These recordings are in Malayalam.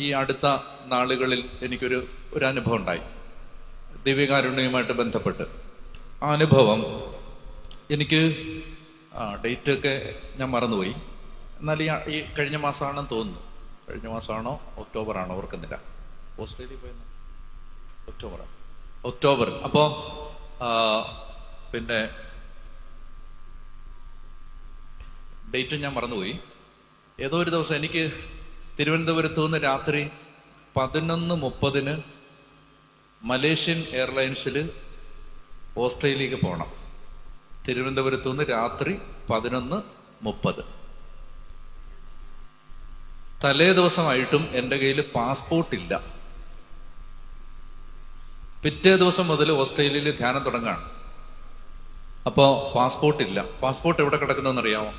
ഈ അടുത്ത നാളുകളിൽ എനിക്കൊരു ഒരു അനുഭവം ഉണ്ടായി ദിവ്യകാരുണ്യവുമായിട്ട് ബന്ധപ്പെട്ട്. ആ അനുഭവം എനിക്ക് ഡേറ്റ് ഒക്കെ ഞാൻ മറന്നുപോയി. എന്നാൽ ഈ ഈ കഴിഞ്ഞ മാസമാണെന്ന് തോന്നുന്നു. കഴിഞ്ഞ മാസമാണോ ഒക്ടോബർ ആണോ ഓർക്കുന്നില്ല. ഓസ്ട്രേലിയ പോയെന്ന് ഒക്ടോബർ ഒക്ടോബർ. അപ്പോൾ പിന്നെ ഡേറ്റ് ഞാൻ മറന്നുപോയി. ഏതോ ഒരു ദിവസം എനിക്ക് തിരുവനന്തപുരത്തു നിന്ന് രാത്രി പതിനൊന്ന് മുപ്പതിന് മലേഷ്യൻ എയർലൈൻസിൽ ഓസ്ട്രേലിയക്ക് പോകണം തിരുവനന്തപുരത്തു നിന്ന് രാത്രി പതിനൊന്ന് മുപ്പത്. തലേ ദിവസമായിട്ടും എന്റെ കയ്യിൽ പാസ്പോർട്ട് ഇല്ല പിറ്റേ ദിവസം മുതൽ ഓസ്ട്രേലിയയിൽ ധ്യാനം തുടങ്ങാണ്. അപ്പോൾ പാസ്പോർട്ട് ഇല്ല പാസ്പോർട്ട് എവിടെ കിടക്കുന്നതെന്ന് അറിയാമോ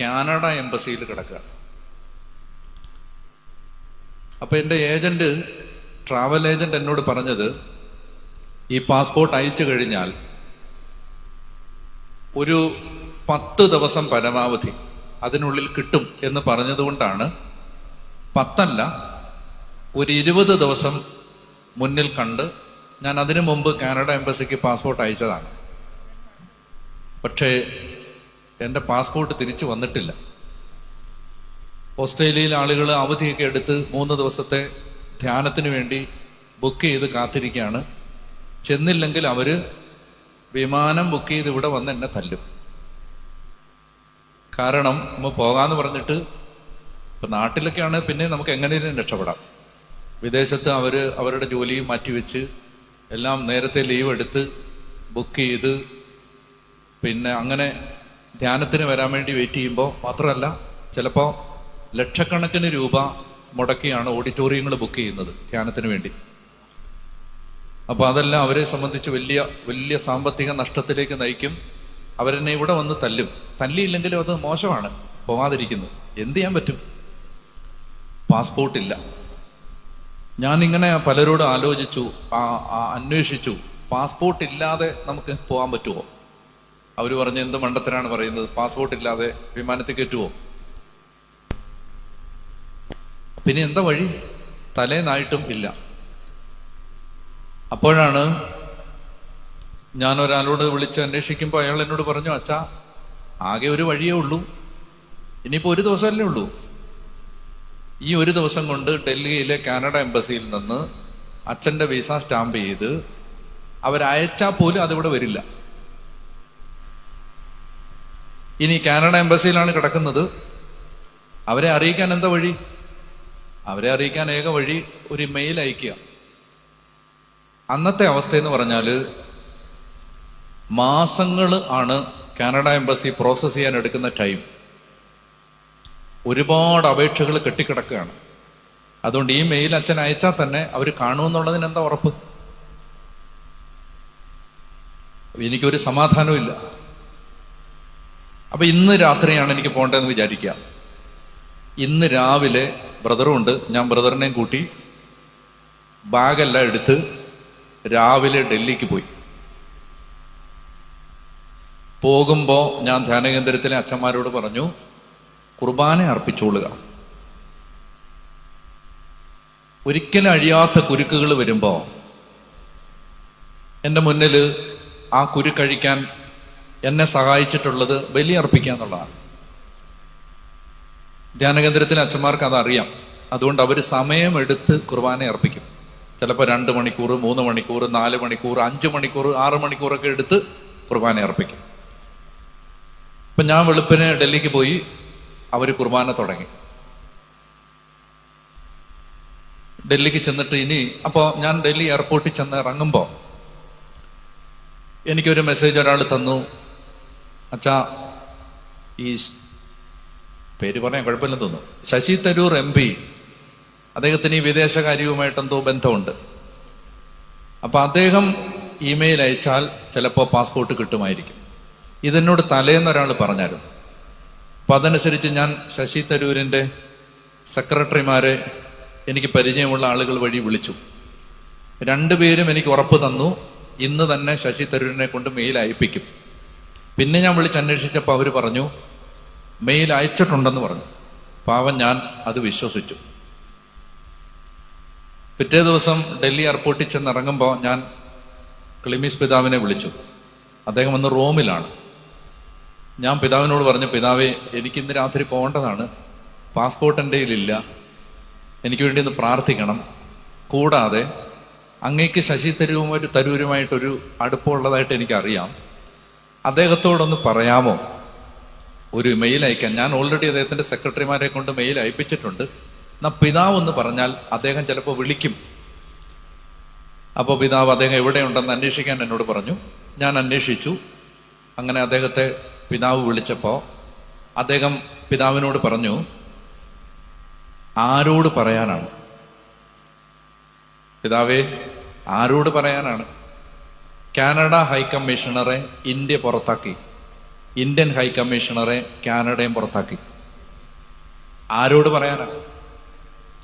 കാനഡ എംബസിയിൽ കിടക്കുക അപ്പൊ എന്റെ ഏജന്റ് ട്രാവൽ ഏജന്റ് എന്നോട് പറഞ്ഞത് ഈ പാസ്പോർട്ട് അയച്ചു കഴിഞ്ഞാൽ ഒരു പത്ത് ദിവസം പരമാവധി അതിനുള്ളിൽ കിട്ടും എന്ന് പറഞ്ഞതുകൊണ്ടാണ് പത്തല്ല ഒരു ഇരുപത് ദിവസം മുന്നിൽ കണ്ട് ഞാൻ അതിനു മുമ്പ് കാനഡ എംബസിക്ക് പാസ്പോർട്ട് അയച്ചതാണ്. പക്ഷേ എന്റെ പാസ്പോർട്ട് തിരിച്ചു വന്നിട്ടില്ല. ഓസ്ട്രേലിയയിൽ ആളുകൾ അവധിയൊക്കെ എടുത്ത് മൂന്ന് ദിവസത്തെ ധ്യാനത്തിന് വേണ്ടി ബുക്ക് ചെയ്ത് കാത്തിരിക്കുകയാണ്. ചെന്നില്ലെങ്കിൽ അവർ വിമാനം ബുക്ക് ചെയ്ത് ഇവിടെ വന്ന് എന്നെ തല്ലും. കാരണം നമ്മൾ പോകാന്ന് പറഞ്ഞിട്ട് ഇപ്പം നാട്ടിലൊക്കെയാണ് പിന്നെ നമുക്ക് എങ്ങനെയും രക്ഷപ്പെടാം. വിദേശത്ത് അവർ അവരുടെ ജോലിയും മാറ്റിവെച്ച് എല്ലാം നേരത്തെ ലീവ് എടുത്ത് ബുക്ക് ചെയ്ത് പിന്നെ അങ്ങനെ ധ്യാനത്തിന് വരാൻ വേണ്ടി വെയിറ്റ് ചെയ്യുമ്പോൾ മാത്രമല്ല ചിലപ്പോൾ ലക്ഷക്കണക്കിന് രൂപ മുടക്കിയാണ് ഓഡിറ്റോറിയങ്ങൾ ബുക്ക് ചെയ്യുന്നത് ധ്യാനത്തിന് വേണ്ടി. അപ്പൊ അതെല്ലാം അവരെ സംബന്ധിച്ച് വലിയ വലിയ സാമ്പത്തിക നഷ്ടത്തിലേക്ക് നയിക്കും. അവരെന്നെ ഇവിടെ വന്ന് തല്ലും. തല്ലിയില്ലെങ്കിലും അത് മോശമാണ്. പോവാതിരിക്കുന്നു. എന്ത് ചെയ്യാൻ പറ്റും? പാസ്പോർട്ടില്ല. ഞാൻ ഇങ്ങനെ പലരോട് ആലോചിച്ചു അന്വേഷിച്ചു. പാസ്പോർട്ട് ഇല്ലാതെ നമുക്ക് പോകാൻ പറ്റുമോ അവർ പറഞ്ഞു എന്ത് മണ്ടത്തിനാണ് പറയുന്നത്? പാസ്പോർട്ട് ഇല്ലാതെ വിമാനത്തിൽ കയറ്റുമോ പിന്നെ എന്താ വഴി? തലേന്നായിട്ടും ഇല്ല. അപ്പോഴാണ് ഞാൻ ഒരാളോട് വിളിച്ച് അന്വേഷിക്കുമ്പോൾ അയാൾ എന്നോട് പറഞ്ഞു അച്ഛാ ആകെ ഒരു വഴിയേ ഉള്ളൂ. ഇനിയിപ്പോൾ ഒരു ദിവസമല്ലേ ഉള്ളൂ. ഈ ഒരു ദിവസം കൊണ്ട് ഡൽഹിയിലെ കാനഡ എംബസിയിൽ നിന്ന് അച്ഛന്റെ വിസ സ്റ്റാമ്പ് ചെയ്ത് അവരയച്ചാൽ പോലും അതിവിടെ വരില്ല. ഇനി കാനഡ എംബസിയിലാണ് കിടക്കുന്നത്. അവരെ അറിയിക്കാൻ എന്താ വഴി? അവരെ അറിയിക്കാൻ ഏക വഴി ഒരു മെയിൽ അയക്കുക അന്നത്തെ അവസ്ഥ എന്ന് പറഞ്ഞാൽ മാസങ്ങൾ ആണ് കാനഡ എംബസി പ്രോസസ് ചെയ്യാൻ എടുക്കുന്ന ടൈം ഒരുപാട് അപേക്ഷകൾ കെട്ടിക്കിടക്കുകയാണ്. അതുകൊണ്ട് ഈ മെയിൽ അച്ഛൻ അയച്ചാൽ തന്നെ അവർ കാണുമെന്നുള്ളതിന് എന്താ ഉറപ്പ്? എനിക്കൊരു സമാധാനവും ഇല്ല. അപ്പൊ ഇന്ന് രാത്രിയാണ് എനിക്ക് പോകേണ്ടതെന്ന് വിചാരിക്കുക. ഇന്ന് രാവിലെ ബ്രദറും ഉണ്ട് ഞാൻ ബ്രദറിനെയും കൂട്ടി ബാഗെല്ലാം എടുത്ത് രാവിലെ ഡൽഹിക്ക് പോയി. പോകുമ്പോൾ ഞാൻ ധ്യാനകേന്ദ്രത്തിലെ അച്ഛന്മാരോട് പറഞ്ഞു കുർബാന അർപ്പിച്ചുകൊള്ളുക ഒരിക്കലും അഴിയാത്ത കുരുക്കുകൾ വരുമ്പോൾ എന്റെ മുന്നിൽ ആ കുരുക്കഴിക്കാൻ എന്നെ സഹായിച്ചിട്ടുള്ളത് ബലി അർപ്പിക്കുക എന്നുള്ളതാണ്. ധ്യാനകേന്ദ്രത്തിലെ അച്ഛന്മാർക്ക് അതറിയാം. അതുകൊണ്ട് അവർ സമയമെടുത്ത് കുർബാന അർപ്പിക്കും. ചിലപ്പോൾ രണ്ട് മണിക്കൂർ മൂന്ന് മണിക്കൂർ നാല് മണിക്കൂർ അഞ്ച് മണിക്കൂർ ആറ് മണിക്കൂറൊക്കെ എടുത്ത് കുർബാന അർപ്പിക്കും. ഇപ്പൊ ഞാൻ വെളുപ്പിന് ഡൽഹിക്ക് പോയി അവർ കുർബാന തുടങ്ങി. ഡൽഹിക്ക് ചെന്നിട്ട് ഇനി അപ്പോൾ ഞാൻ ഡൽഹി എയർപോർട്ടിൽ ചെന്ന് ഇറങ്ങുമ്പോൾ എനിക്കൊരു മെസ്സേജ് ഒരാൾ തന്നു. അച്ഛാ ഈ പേര് പറയാൻ കുഴപ്പമില്ലെന്ന് തോന്നുന്നു. Shashi Tharoor M P. അദ്ദേഹത്തിന് ഈ വിദേശകാര്യവുമായിട്ട് എന്തോ ബന്ധമുണ്ട്. അപ്പൊ അദ്ദേഹം ഇമെയിൽ അയച്ചാൽ ചിലപ്പോൾ പാസ്പോർട്ട് കിട്ടുമായിരിക്കും. ഇതെന്നോട് തലേന്ന് ഒരാൾ പറഞ്ഞാലും അപ്പൊ അതനുസരിച്ച് ഞാൻ ശശി തരൂരിന്റെ സെക്രട്ടറിമാരെ എനിക്ക് പരിചയമുള്ള ആളുകൾ വഴി വിളിച്ചു. രണ്ടുപേരും എനിക്ക് ഉറപ്പ് തന്നു. ഇന്ന് തന്നെ ശശി തരൂരിനെ കൊണ്ട് മെയിൽ അയപ്പിക്കും. പിന്നെ ഞാൻ വിളിച്ച് അന്വേഷിച്ചപ്പോൾ അവർ പറഞ്ഞു മെയിൽ അയച്ചിട്ടുണ്ടെന്ന് പറഞ്ഞു. പാവം ഞാൻ അത് വിശ്വസിച്ചു. പിറ്റേ ദിവസം ഡൽഹി എയർപോർട്ടിൽ ചെന്ന് ഇറങ്ങുമ്പോൾ ഞാൻ ക്ലിമിസ് പിതാവിനെ വിളിച്ചു. അദ്ദേഹം വന്ന് റോമിലാണ്. ഞാൻ പിതാവിനോട് പറഞ്ഞു പിതാവേ എനിക്ക് ഇന്ന് രാത്രി പോകേണ്ടതാണ്. പാസ്പോർട്ട് എന്റെ കയ്യിലില്ല. എനിക്ക് വേണ്ടി ഒന്ന് പ്രാർത്ഥിക്കണം. കൂടാതെ അങ്ങേക്ക് ശശി തരൂരുമായിട്ട് തരൂരുമായിട്ടൊരു അടുപ്പമുള്ളതായിട്ട് എനിക്കറിയാം. അദ്ദേഹത്തോടൊന്ന് പറയാമോ? ഒരു മെയിൽ അയക്കാൻ. ഞാൻ ഓൾറെഡി അദ്ദേഹത്തിന്റെ സെക്രട്ടറിമാരെ കൊണ്ട് മെയിൽ അയപ്പിച്ചിട്ടുണ്ട്. എന്നാ പിതാവ് എന്ന് പറഞ്ഞാൽ അദ്ദേഹം ചിലപ്പോൾ വിളിക്കും. അപ്പോൾ പിതാവ് അദ്ദേഹം എവിടെയുണ്ടെന്ന് അന്വേഷിക്കാൻ എന്നോട് പറഞ്ഞു. ഞാൻ അന്വേഷിച്ചു. അങ്ങനെ അദ്ദേഹത്തെ പിതാവ് വിളിച്ചപ്പോൾ അദ്ദേഹം പിതാവിനോട് പറഞ്ഞു ആരോട് പറയാനാണ്? പിതാവേ ആരോട് പറയാനാണ്? കാനഡ ഹൈ കമ്മീഷണറെ ഇന്ത്യ പുറത്താക്കി. ഇന്ത്യൻ ഹൈക്കമ്മീഷണറെ കാനഡയും പുറത്താക്കി. ആരോട് പറയാനാ?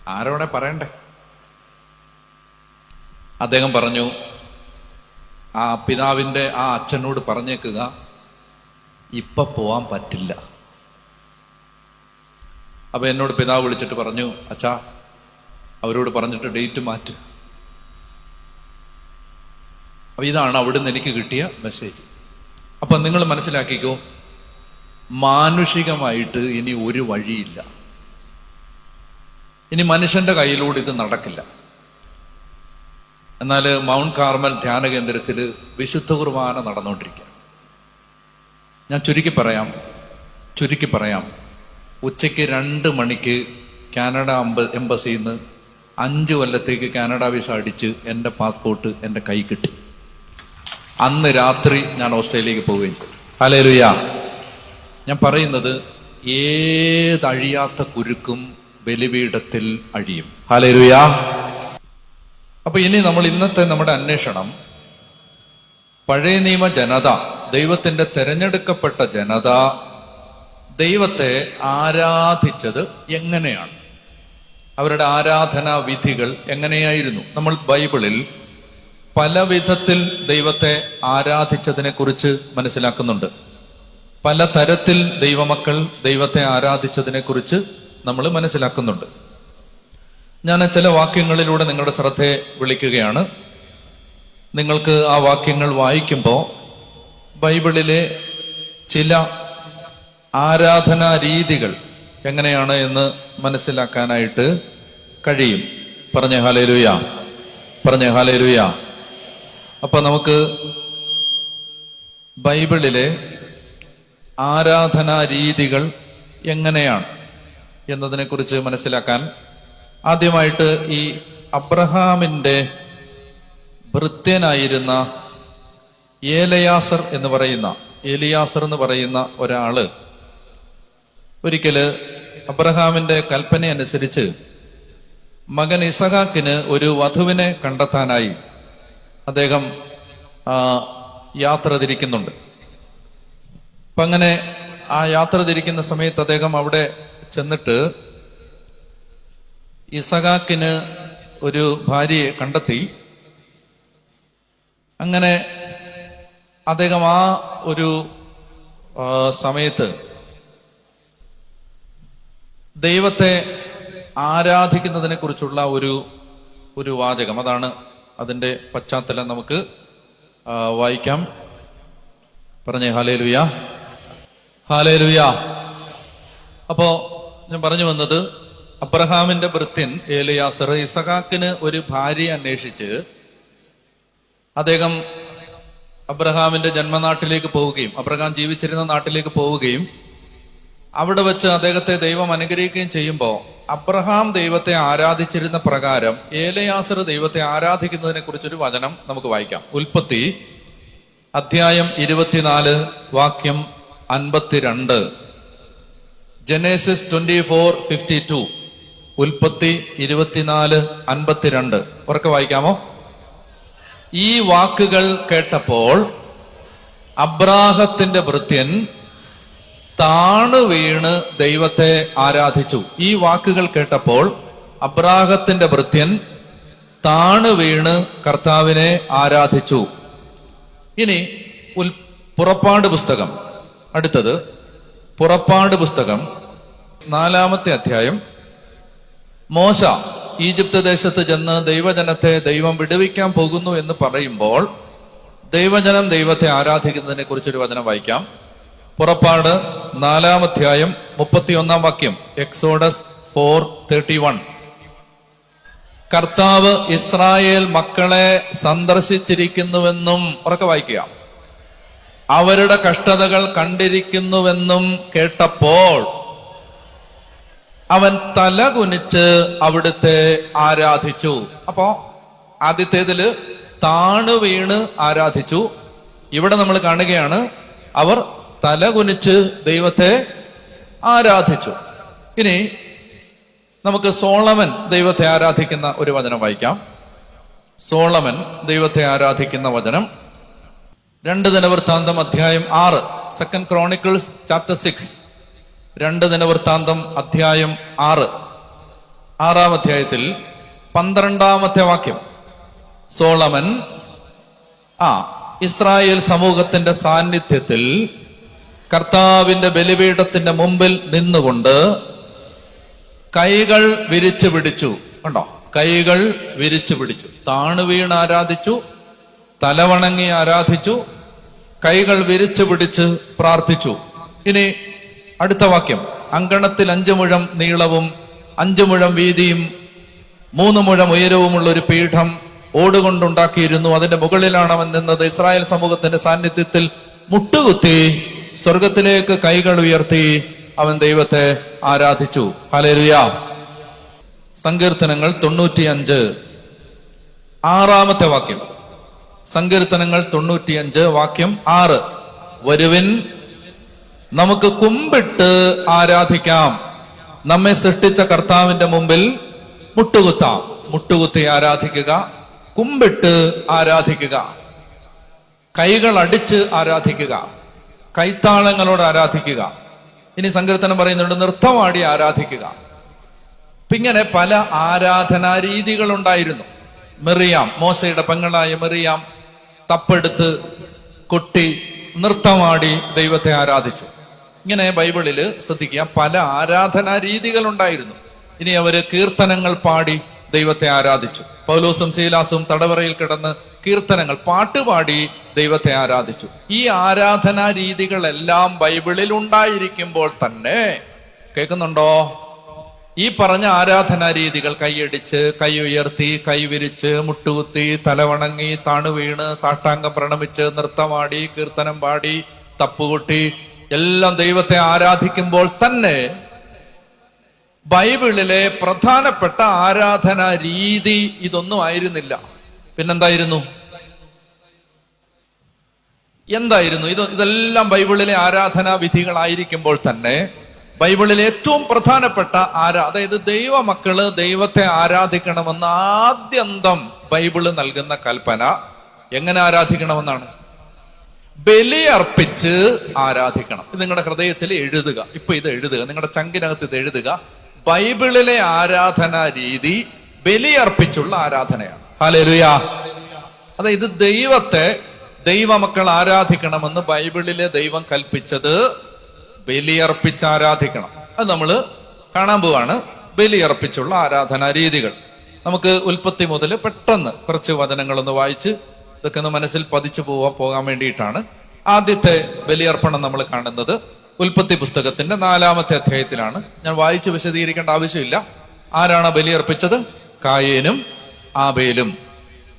ആരോടെ പറയണ്ടേ? അദ്ദേഹം പറഞ്ഞു ആ പിതാവിന്റെ ആ അച്ഛനോട് പറഞ്ഞേക്കുക ഇപ്പൊ പോവാൻ പറ്റില്ല. അപ്പൊ എന്നോട് പിതാവ് വിളിച്ചിട്ട് പറഞ്ഞു അച്ഛാ അവരോട് പറഞ്ഞിട്ട് ഡേറ്റ് മാറ്റ്. അപ്പൊ ഇതാണ് അവിടുന്ന് എനിക്ക് കിട്ടിയ മെസ്സേജ്. അപ്പൊ നിങ്ങൾ മനസ്സിലാക്കിക്കോ മാനുഷികമായിട്ട് ഇനി ഒരു വഴിയില്ല. ഇനി മനുഷ്യന്റെ കയ്യിലൂടെ ഇത് നടക്കില്ല. എന്നാൽ മൗണ്ട് കാർമൽ ധ്യാന കേന്ദ്രത്തിൽ വിശുദ്ധ കുർബാന നടന്നുകൊണ്ടിരിക്കുക ഞാൻ ചുരുക്കി പറയാം ചുരുക്കി പറയാം. ഉച്ചയ്ക്ക് രണ്ട് മണിക്ക് കാനഡ അമ്പ എംബസിയിൽ നിന്ന് അഞ്ച് കൊല്ലത്തേക്ക് കാനഡ വിസ അടിച്ച് എന്റെ പാസ്പോർട്ട് എന്റെ കൈ കിട്ടി. അന്ന് രാത്രി ഞാൻ ഓസ്ട്രേലിയക്ക് പോവുകയും ചെയ്തു. ഹലേലുയ ഞാൻ പറയുന്നത് ഏതഴിയാത്ത കുരുക്കും ബലിപീഠത്തിൽ അഴിയും. ഹലേലുയ അപ്പൊ ഇനി നമ്മൾ ഇന്നത്തെ നമ്മുടെ അന്വേഷണം. പഴയ നിയമ ജനത ദൈവത്തിന്റെ തെരഞ്ഞെടുക്കപ്പെട്ട ജനത ദൈവത്തെ ആരാധിച്ചത് എങ്ങനെയാണ്? അവരുടെ ആരാധനാ വിധികൾ എങ്ങനെയായിരുന്നു? നമ്മൾ ബൈബിളിൽ പല വിധത്തിൽ ദൈവത്തെ ആരാധിച്ചതിനെ കുറിച്ച് മനസ്സിലാക്കുന്നുണ്ട്. പല തരത്തിൽ ദൈവമക്കൾ ദൈവത്തെ ആരാധിച്ചതിനെ കുറിച്ച് നമ്മൾ മനസ്സിലാക്കുന്നുണ്ട്. ഞാൻ ചില വാക്യങ്ങളിലൂടെ നിങ്ങളുടെ ശ്രദ്ധയെ വിളിക്കുകയാണ്. നിങ്ങൾക്ക് ആ വാക്യങ്ങൾ വായിക്കുമ്പോൾ ബൈബിളിലെ ചില ആരാധനാ രീതികൾ എങ്ങനെയാണ് എന്ന് മനസ്സിലാക്കാനായിട്ട് കഴിയും. പറഞ്ഞ ഹാലേലുയ പറഞ്ഞ ഹാലേലുയ അപ്പൊ നമുക്ക് ബൈബിളിലെ ആരാധനാ രീതികൾ എങ്ങനെയാണ് എന്നതിനെ കുറിച്ച് മനസ്സിലാക്കാൻ ആദ്യമായിട്ട് ഈ അബ്രഹാമിന്റെ ഭൃത്യനായിരുന്ന ഏലയാസർ എന്ന് പറയുന്ന ഏലിയാസർ എന്ന് പറയുന്ന ഒരാൾ ഒരിക്കൽ അബ്രഹാമിന്റെ കൽപ്പന അനുസരിച്ച് മകൻ ഇസഹാക്കിന് ഒരു വധുവിനെ കണ്ടെത്താനായി അദ്ദേഹം യാത്ര തിരിക്കുന്നുണ്ട്. അപ്പൊ അങ്ങനെ ആ യാത്ര തിരിക്കുന്ന സമയത്ത് അദ്ദേഹം അവിടെ ചെന്നിട്ട് ഇസഹാക്കിന് ഒരു ഭാര്യയെ കണ്ടെത്തി. അങ്ങനെ അദ്ദേഹം ആ ഒരു സമയത്ത് ദൈവത്തെ ആരാധിക്കുന്നതിനെ കുറിച്ചുള്ള ഒരു ഒരു വാചകം അതാണ് അതിന്റെ പശ്ചാത്തലം നമുക്ക് വായിക്കാം. പറഞ്ഞേ ഹാലേ ലുയ ഹാലേ ലുയ അപ്പോ ഞാൻ പറഞ്ഞു വന്നത് അബ്രഹാമിന്റെ ഭൃത്യൻ ഏലിയാസർ ഇസഹാക്കിന് ഒരു ഭാര്യ അന്വേഷിച്ച് അദ്ദേഹം അബ്രഹാമിന്റെ ജന്മനാട്ടിലേക്ക് പോവുകയും അബ്രഹാം ജീവിച്ചിരുന്ന നാട്ടിലേക്ക് പോവുകയും അവിടെ വെച്ച് അദ്ദേഹത്തെ ദൈവം അനുഗ്രഹിക്കുകയും ചെയ്യുമ്പോൾ അബ്രഹാം ദൈവത്തെ ആരാധിച്ചിരുന്ന പ്രകാരം ഏലയാസർ ദൈവത്തെ ആരാധിക്കുന്നതിനെ കുറിച്ചൊരു വചനം നമുക്ക് വായിക്കാം. ഉൽപ്പത്തി അധ്യായം ഇരുപത്തിനാല് വാക്യം അൻപത്തിരണ്ട്. Genesis twenty four fifty two. ഉൽപ്പത്തി ഇരുപത്തിനാല് അൻപത്തിരണ്ട്. ഉറക്കെ വായിക്കാമോ? ഈ വാക്കുകൾ കേട്ടപ്പോൾ അബ്രാഹത്തിന്റെ ഭൃത്യൻ താണു വീണ് ദൈവത്തെ ആരാധിച്ചു. ഈ വാക്കുകൾ കേട്ടപ്പോൾ അബ്രാഹത്തിന്റെ വൃത്യൻ താണു വീണ് കർത്താവിനെ ആരാധിച്ചു. ഇനി ഉൽ പുറപ്പാട് പുസ്തകം. അടുത്തത് പുറപ്പാട് പുസ്തകം നാലാമത്തെ അധ്യായം. മോശ ഈജിപ്ത് ദേശത്ത് ചെന്ന് ദൈവജനത്തെ ദൈവം വിടുവിക്കാൻ പോകുന്നു എന്ന് പറയുമ്പോൾ ദൈവജനം ദൈവത്തെ ആരാധിക്കുന്നതിനെ കുറിച്ചൊരു വചനം വായിക്കാം. പുറപ്പാട് നാലാം അധ്യായം മുപ്പത്തിയൊന്നാം വാക്യം എക്സോഡസ് ഫോർ തേർട്ടി വൺ. കർത്താവ് ഇസ്രായേൽ മക്കളെ സന്ദർശിച്ചിരിക്കുന്നുവെന്നും ഉറക്കെ വായിക്കുക. അവരുടെ കഷ്ടതകൾ കണ്ടിരിക്കുന്നുവെന്നും കേട്ടപ്പോൾ അവൻ തല കുനിച്ച് അവിടുത്തെ ആരാധിച്ചു. അപ്പോ ആദ്യത്തേതിൽ താണു വീണ് ആരാധിച്ചു. ഇവിടെ നമ്മൾ കാണുകയാണ് അവർ തല കുനിച്ച് ദൈവത്തെ ആരാധിച്ചു. ഇനി നമുക്ക് സോളമൻ ദൈവത്തെ ആരാധിക്കുന്ന ഒരു വചനം വായിക്കാം. സോളമൻ ദൈവത്തെ ആരാധിക്കുന്ന വചനം. രണ്ട് ദിനവൃത്താന്തം അധ്യായം ആറ് സെക്കൻഡ് ക്രോണിക്കിൾസ് ചാപ്റ്റർ സിക്സ് രണ്ട് ദിനവൃത്താന്തം അധ്യായം ആറ്. ആറാം അധ്യായത്തിൽ പന്ത്രണ്ടാമത്തെ വാക്യം. സോളമൻ ആ ഇസ്രായേൽ സമൂഹത്തിന്റെ സാന്നിധ്യത്തിൽ കർത്താവിന്റെ ബലിപീഠത്തിന്റെ മുമ്പിൽ നിന്നുകൊണ്ട് കൈകൾ വിരിച്ചു പിടിച്ചു. കണ്ടോ? കൈകൾ വിരിച്ചു പിടിച്ചു. താണു വീണ് ആരാധിച്ചു തലവണങ്ങി ആരാധിച്ചു കൈകൾ വിരിച്ചു പിടിച്ച് പ്രാർത്ഥിച്ചു. ഇനി അടുത്ത വാക്യം. അങ്കണത്തിൽ അഞ്ചു മുഴം നീളവും അഞ്ചു മുഴം വീതിയും മൂന്ന് മുഴം ഉയരവുമുള്ള ഒരു പീഠം ഓടുകൊണ്ടുണ്ടാക്കിയിരുന്നു. അതിന്റെ മുകളിലാണ് അവൻ നിന്നത്. ഇസ്രായേൽ സമൂഹത്തിന്റെ സാന്നിധ്യത്തിൽ മുട്ടുകുത്തി സ്വർഗത്തിലേക്ക് കൈകൾ ഉയർത്തി അവൻ ദൈവത്തെ ആരാധിച്ചു. ഹലേലുയ സങ്കീർത്തനങ്ങൾ തൊണ്ണൂറ്റിയഞ്ച്. ആറാമത്തെ വാക്യം. സങ്കീർത്തനങ്ങൾ തൊണ്ണൂറ്റിയഞ്ച് വാക്യം ആറ്. വരുവിൻ നമുക്ക് കുമ്പിട്ട് ആരാധിക്കാം. നമ്മെ സൃഷ്ടിച്ച കർത്താവിന്റെ മുമ്പിൽ മുട്ടുകുത്താം. മുട്ടുകുത്തി ആരാധിക്കുക കുമ്പിട്ട് ആരാധിക്കുക. കൈകൾ അടിച്ച് ആരാധിക്കുക. കൈത്താളങ്ങളോട് ആരാധിക്കുക. ഇനി സങ്കീർത്തനം പറയുന്നുണ്ട് നൃത്തമാടി ആരാധിക്കുക. ഇങ്ങനെ പല ആരാധനാ രീതികൾ ഉണ്ടായിരുന്നു മെറിയാം മോശയുടെ പെങ്ങളായ മെറിയാം തപ്പെടുത്ത് കൊട്ടി നൃത്തമാടി ദൈവത്തെ ആരാധിച്ചു. ഇങ്ങനെ ബൈബിളിൽ ശ്രദ്ധിക്കുക പല ആരാധനാ രീതികൾ ഉണ്ടായിരുന്നു ഇനി അവർ കീർത്തനങ്ങൾ പാടി ദൈവത്തെ ആരാധിച്ചു. പൗലോസും ശീലാസും തടവറയിൽ കിടന്ന് കീർത്തനങ്ങൾ പാട്ടുപാടി ദൈവത്തെ ആരാധിച്ചു. ഈ ആരാധനാ രീതികളെല്ലാം ബൈബിളിൽ ഉണ്ടായിരിക്കുമ്പോൾ തന്നെ കേൾക്കുന്നുണ്ടോ? ഈ പറഞ്ഞ ആരാധനാ രീതികൾ കൈയടിച്ച് കൈ ഉയർത്തി കൈ വിരിച്ച് മുട്ടുകുത്തി തലവണങ്ങി താണു വീണ് സാഷ്ടാംഗം പ്രണമിച്ച് നൃത്തമാടി കീർത്തനം പാടി തപ്പുകൂട്ടി എല്ലാം ദൈവത്തെ ആരാധിക്കുമ്പോൾ തന്നെ ബൈബിളിലെ പ്രധാനപ്പെട്ട ആരാധനാ രീതി ഇതൊന്നും ആയിരുന്നില്ല. പിന്നെന്തായിരുന്നു? എന്തായിരുന്നു? ഇത് ഇതെല്ലാം ബൈബിളിലെ ആരാധനാ വിധികളായിരിക്കുമ്പോൾ തന്നെ ബൈബിളിലെ ഏറ്റവും പ്രധാനപ്പെട്ട ആരാ അതായത് ദൈവമക്കൾ ദൈവത്തെ ആരാധിക്കണമെന്ന് ആദ്യന്തം ബൈബിൾ നൽകുന്ന കൽപ്പന എങ്ങനെ ആരാധിക്കണമെന്നാണ്? ബലി അർപ്പിച്ച് ആരാധിക്കണം. ഇത് നിങ്ങളുടെ ഹൃദയത്തിൽ എഴുതുക. ഇപ്പൊ ഇത് എഴുതുക. നിങ്ങളുടെ ചങ്കിനകത്ത് ഇത് എഴുതുക. ബൈബിളിലെ ആരാധനാ രീതി ബലിയർപ്പിച്ചുള്ള ആരാധനയാണ്. ഹാലരുയ അതെ ഇത് ദൈവത്തെ ദൈവമക്കൾ ആരാധിക്കണമെന്ന് ബൈബിളിലെ ദൈവം കൽപ്പിച്ചത് ബലിയർപ്പിച്ച് ആരാധിക്കണം. അത് നമ്മൾ കാണാൻ പോവാണ്. ബലിയർപ്പിച്ചുള്ള ആരാധനാ രീതികൾ. നമുക്ക് ഉൽപ്പത്തി മുതൽ പെട്ടെന്ന് കുറച്ച് വചനങ്ങളൊന്ന് വായിച്ച് ഇതൊക്കെ ഒന്ന് മനസ്സിൽ പതിച്ചു പോവാൻ പോകാൻ വേണ്ടിയിട്ടാണ് ആദ്യത്തെ ബലിയർപ്പണം നമ്മൾ കാണുന്നത്. ഉൽപ്പത്തി പുസ്തകത്തിന്റെ നാലാമത്തെ അധ്യായത്തിലാണ്. ഞാൻ വായിച്ച് വിശദീകരിക്കേണ്ട ആവശ്യമില്ല. ആരാണ് ബലിയർപ്പിച്ചത് കായേനും ആബേലും.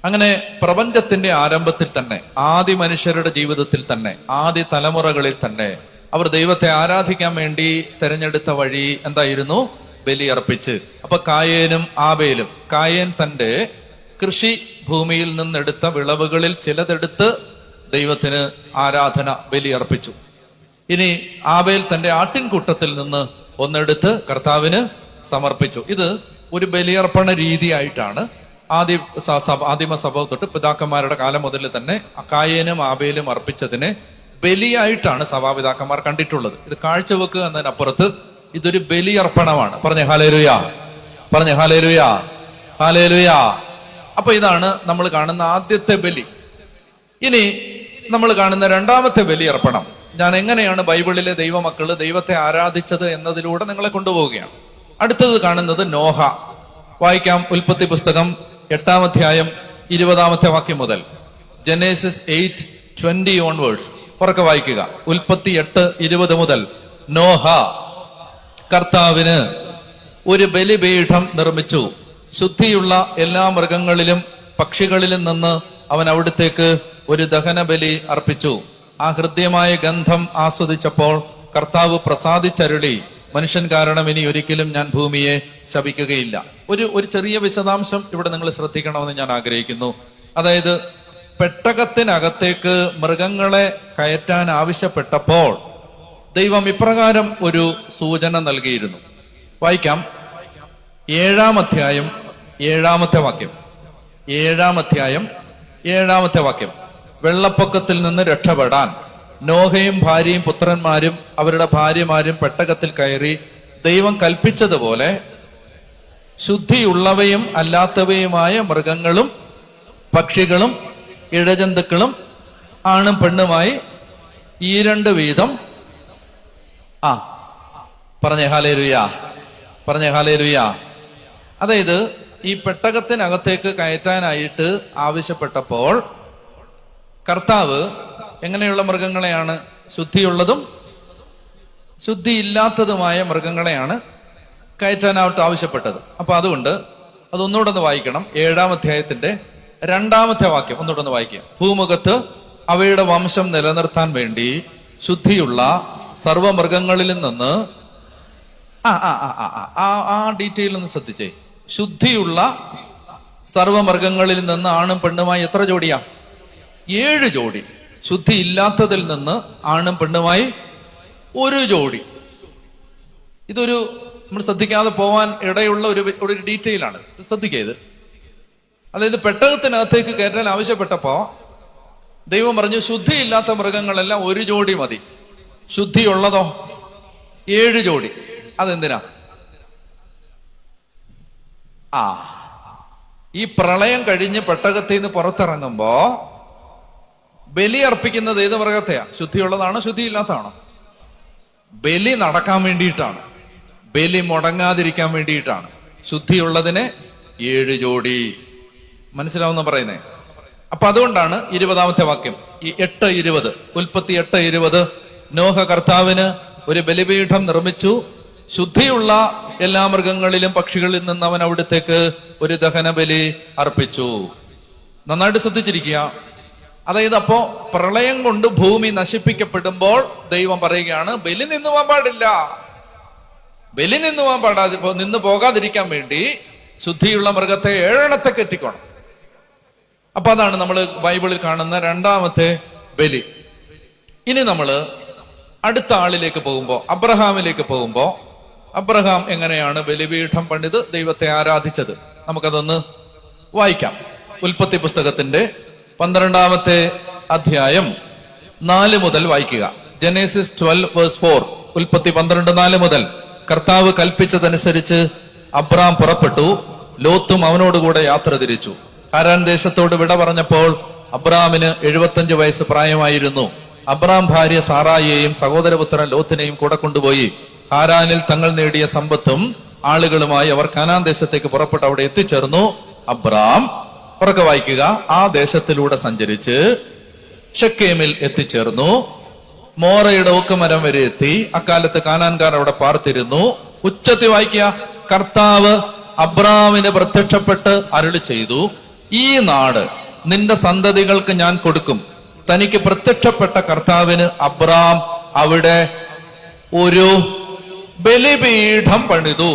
അങ്ങനെ പ്രപഞ്ചത്തിന്റെ ആരംഭത്തിൽ തന്നെ ആദ്യ മനുഷ്യരുടെ ജീവിതത്തിൽ തന്നെ ആദ്യ തലമുറകളിൽ തന്നെ അവർ ദൈവത്തെ ആരാധിക്കാൻ വേണ്ടി തെരഞ്ഞെടുത്ത വഴി എന്തായിരുന്നു? ബലിയർപ്പിച്ച് അപ്പൊ കായേനും ആബേലും. കായേൻ തന്റെ കൃഷി ഭൂമിയിൽ നിന്നെടുത്ത വിളവുകളിൽ ചിലതെടുത്ത് ദൈവത്തിന് ആരാധന ബലിയർപ്പിച്ചു ഇനി ആബേൽ തന്റെ ആട്ടിൻകൂട്ടത്തിൽ നിന്ന് ഒന്നെടുത്ത് കർത്താവിന് സമർപ്പിച്ചു. ഇത് ഒരു ബലിയർപ്പണ രീതിയായിട്ടാണ്. ആദ്യ ആദിമ സഭ തൊട്ട് പിതാക്കന്മാരുടെ കാലം മുതൽ തന്നെ അക്കായനും ആബേലും അർപ്പിച്ചതിനെ ബലിയായിട്ടാണ് സഭാപിതാക്കന്മാർ കണ്ടിട്ടുള്ളത്. ഇത് കാഴ്ചവെക്കുക എന്നതിനപ്പുറത്ത് ഇതൊരു ബലിയർപ്പണമാണ്. പറഞ്ഞ ഹാലേലുയാ. പറഞ്ഞ ഹാലേലുയാ. ഹാലേലുയാ. അപ്പൊ ഇതാണ് നമ്മൾ കാണുന്ന ആദ്യത്തെ ബലി. ഇനി നമ്മൾ കാണുന്ന രണ്ടാമത്തെ ബലിയർപ്പണം. ഞാൻ എങ്ങനെയാണ് ബൈബിളിലെ ദൈവമക്കൾ ദൈവത്തെ ആരാധിച്ചത് എന്നതിലൂടെ നിങ്ങളെ കൊണ്ടുപോവുകയാണ്. അടുത്തത് കാണുന്നത് നോഹ. വായിക്കാം ഉൽപ്പത്തി പുസ്തകം എട്ടാം അധ്യായം ഇരുപതാമത്തെ വാക്യം മുതൽ. Genesis eight twenty onwards. ഉറക്കെ വായിക്കുക. ഉൽപ്പത്തി എട്ട് ഇരുപത് മുതൽ. നോഹ കർത്താവിന് ഒരു ബലിപീഠം നിർമ്മിച്ചു. ശുദ്ധിയുള്ള എല്ലാ മൃഗങ്ങളിലും പക്ഷികളിലും നിന്ന് അവൻ അവിടുത്തേക്ക് ഒരു ദഹനബലി അർപ്പിച്ചു. ആ ഹൃദ്യമായ ഗന്ധം ആസ്വദിച്ചപ്പോൾ കർത്താവ് പ്രസാദിച്ചരുളി. മനുഷ്യൻ കാരണം ഇനി ഒരിക്കലും ഞാൻ ഭൂമിയെ ശപിക്കുകയില്ല. ഒരു ഒരു ചെറിയ വിശദാംശം ഇവിടെ നിങ്ങൾ ശ്രദ്ധിക്കണമെന്ന് ഞാൻ ആഗ്രഹിക്കുന്നു. അതായത് പെട്ടകത്തിനകത്തേക്ക് മൃഗങ്ങളെ കയറ്റാൻ ആവശ്യപ്പെട്ടപ്പോൾ ദൈവം ഇപ്രകാരം ഒരു സൂചന നൽകിയിരുന്നു. വായിക്കാം. ഏഴാം അധ്യായം ഏഴാമത്തെ വാക്യം. ഏഴാം അധ്യായം ഏഴാമത്തെ വാക്യം. വെള്ളപ്പൊക്കത്തിൽ നിന്ന് രക്ഷപ്പെടാൻ നോഹയും ഭാര്യയും പുത്രന്മാരും അവരുടെ ഭാര്യമാരും പെട്ടകത്തിൽ കയറി ദൈവം കൽപ്പിച്ചതുപോലെ ശുദ്ധിയുള്ളവയും അല്ലാത്തവയുമായ മൃഗങ്ങളും പക്ഷികളും ഇഴജന്തുക്കളും ആണും പെണ്ണുമായി ഈ രണ്ട് വീതം. ആ പറഞ്ഞേ ഹാലേരുയ പറഞ്ഞ പറഞ്ഞേ ഹാലേ അതായത് ഈ പെട്ടകത്തിനകത്തേക്ക് കയറ്റാനായിട്ട് ആവശ്യപ്പെട്ടപ്പോൾ കർത്താവ് എങ്ങനെയുള്ള മൃഗങ്ങളെയാണ് ശുദ്ധിയുള്ളതും ശുദ്ധിയില്ലാത്തതുമായ മൃഗങ്ങളെയാണ് കയറ്റാനായിട്ട് ആവശ്യപ്പെട്ടത്. അപ്പൊ അതുകൊണ്ട് അതൊന്നുകൂടെ ഒന്ന് വായിക്കണം. ഏഴാം അധ്യായത്തിന്റെ രണ്ടാമത്തെ വാക്യം ഒന്നുകൂടെ ഒന്ന് വായിക്കുക. ഭൂമുഖത്ത് അവയുടെ വംശം നിലനിർത്താൻ വേണ്ടി ശുദ്ധിയുള്ള സർവമൃഗങ്ങളിൽ നിന്ന് ആ ആ ആ, ആ ആ ഡീറ്റെയിൽ ഒന്ന് ശ്രദ്ധിച്ചേ. ശുദ്ധിയുള്ള സർവമൃഗങ്ങളിൽ നിന്ന് ആണും പെണ്ണുമായി എത്ര ജോഡിയാ? ഏഴ് ജോഡി. ശുദ്ധി ഇല്ലാത്തതിൽ നിന്ന് ആണും പെണ്ണുമായി ഒരു ജോഡി. ഇതൊരു നമ്മൾ ശ്രദ്ധിക്കാതെ പോവാൻ ഇടയുള്ള ഒരു ഒരു ഡീറ്റെയിൽ ആണ്. ശ്രദ്ധിക്കുക ഇത്. അതായത് പെട്ടകത്തിനകത്തേക്ക് കയറ്റാൻ ആവശ്യപ്പെട്ടപ്പോ ദൈവം പറഞ്ഞു ശുദ്ധിയില്ലാത്ത മൃഗങ്ങളെല്ലാം ഒരു ജോഡി മതി. ശുദ്ധിയുള്ളതോ? ഏഴ് ജോഡി. അതെന്തിനാ? ആ. ഈ പ്രളയം കഴിഞ്ഞ് പെട്ടകത്തിൽ നിന്ന് പുറത്തിറങ്ങുമ്പോ ബലി അർപ്പിക്കുന്നത് ഏത് മൃഗത്തെയാ ശുദ്ധിയുള്ളതാണോ ശുദ്ധിയില്ലാത്തതാണോ? ബലി നടക്കാൻ വേണ്ടിയിട്ടാണ്. ബലി മുടങ്ങാതിരിക്കാൻ വേണ്ടിയിട്ടാണ്. ശുദ്ധിയുള്ളതിന് ഏഴ് ജോഡി മനസ്സിലാവുന്ന പറയുന്നേ? അപ്പൊ അതുകൊണ്ടാണ് ഇരുപതാമത്തെ വാക്യം. ഈ എട്ട് ഇരുപത് ഉൽപ്പത്തി എട്ട് ഇരുപത്. നോഹ കർത്താവിന് ഒരു ബലിപീഠം നിർമ്മിച്ചു. ശുദ്ധിയുള്ള എല്ലാ മൃഗങ്ങളിലും പക്ഷികളിൽ നിന്ന് അവൻ അവിടത്തേക്ക് ഒരു ദഹന ബലി അർപ്പിച്ചു. നന്നായിട്ട് ശ്രദ്ധിച്ചിരിക്കുക. അതായത് അപ്പോ പ്രളയം കൊണ്ട് ഭൂമി നശിപ്പിക്കപ്പെടുമ്പോൾ ദൈവം പറയുകയാണ് ബലി നിന്നുവാൻ പോകാൻ പാടില്ല. ബലി നിന്നുവാൻ പോകാൻ പാടാതി നിന്ന് പോകാതിരിക്കാൻ വേണ്ടി ശുദ്ധിയുള്ള മൃഗത്തെ ഏഴെണ്ണത്തെ കെട്ടിക്കോണം. അപ്പൊ അതാണ് നമ്മൾ ബൈബിളിൽ കാണുന്ന രണ്ടാമത്തെ ബലി. ഇനി നമ്മൾ അടുത്ത ആളിലേക്ക് പോകുമ്പോ അബ്രഹാമിലേക്ക് പോകുമ്പോ അബ്രഹാം എങ്ങനെയാണ് ബലിപീഠം പണിത് ദൈവത്തെ ആരാധിച്ചത്? നമുക്കതൊന്ന് വായിക്കാം. ഉൽപ്പത്തി പുസ്തകത്തിന്റെ പന്ത്രണ്ടാമത്തെ അധ്യായം നാല് മുതൽ വായിക്കുക. ജനേസിസ് ട്വൽവ് വേഴ്സ് ഫോർ ഉൽപ്പത്തി പന്ത്രണ്ട് നാല് മുതൽ. കർത്താവ് കൽപ്പിച്ചതനുസരിച്ച് അബ്രാം പുറപ്പെട്ടു. ലോത്തും അവനോടുകൂടെ യാത്ര തിരിച്ചു. ഹാരാൻ ദേശത്തോട് വിട പറഞ്ഞപ്പോൾ അബ്രാമിന് എഴുപത്തഞ്ച് വയസ്സ് പ്രായമായിരുന്നു. അബ്രാം ഭാര്യ സാറായിയെയും സഹോദരപുത്രൻ ലോത്തിനെയും കൂടെ കൊണ്ടുപോയി. ഹാരാനിൽ തങ്ങൾ നേടിയ സമ്പത്തും ആളുകളുമായി അവർ കനാൻ ദേശത്തേക്ക് പുറപ്പെട്ട് അവിടെ എത്തിച്ചേർന്നു. അബ്രാം ഉറക്കെ വായിക്കുക. ആ ദേശത്തിലൂടെ സഞ്ചരിച്ച് ഷക്കേമിൽ എത്തിച്ചേർന്നു. മോറയുടെ ഊക്കമരം വരെ എത്തി. അക്കാലത്ത് കാനാൻകാർ അവിടെ പാർത്തിരുന്നു. ഉച്ചത്തി വായിക്കുക. കർത്താവ് അബ്രാമിന് പ്രത്യക്ഷപ്പെട്ട് അരുളി ചെയ്തു. ഈ നാട് നിന്റെ സന്തതികൾക്ക് ഞാൻ കൊടുക്കും. തനിക്ക് പ്രത്യക്ഷപ്പെട്ട കർത്താവിന് അബ്രാം അവിടെ ഒരു ബലിപീഠം പണിതു.